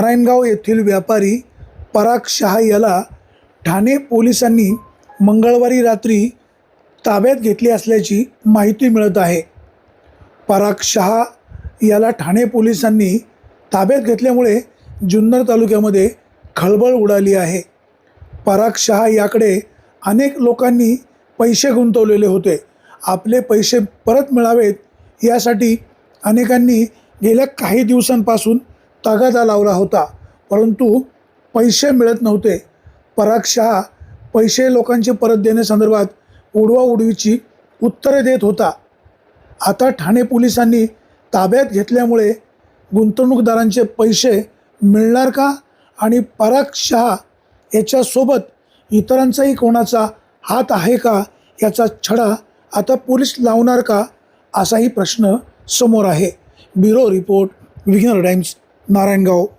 नारायणगाव येथील व्यापारी पराग शहा याला ठाणे पोलिसांनी मंगळवारी रात्री ताब्यात घेतली असल्याची माहिती मिळत आहे. पराग शहा याला ठाणे पोलिसांनी ताब्यात घेतल्यामुळे जुन्नर तालुक्यामध्ये खळबळ उडाली आहे. पराग शहा याकडे अनेक लोकांनी पैसे गुंतवलेले होते. आपले पैसे परत मिळावेत यासाठी अनेकांनी गेल्या काही दिवसांपासून तगादा लावला होता. परंतु पैसे मिळत नव्हते. पराग शहा पैसे लोकांचे परत देण्यासंदर्भात उडवाउडवीची उत्तरे देत होता. आता ठाणे पोलिसांनी ताब्यात घेतल्यामुळे गुंतवणूकदारांचे पैसे मिळणार का आणि पराग शहा याच्यासोबत इतरांचाही कोणाचा हात आहे का याचा छडा आता पोलीस लावणार का असाही प्रश्न समोर आहे. Bureau report Vighnahar Times. Narayangaon.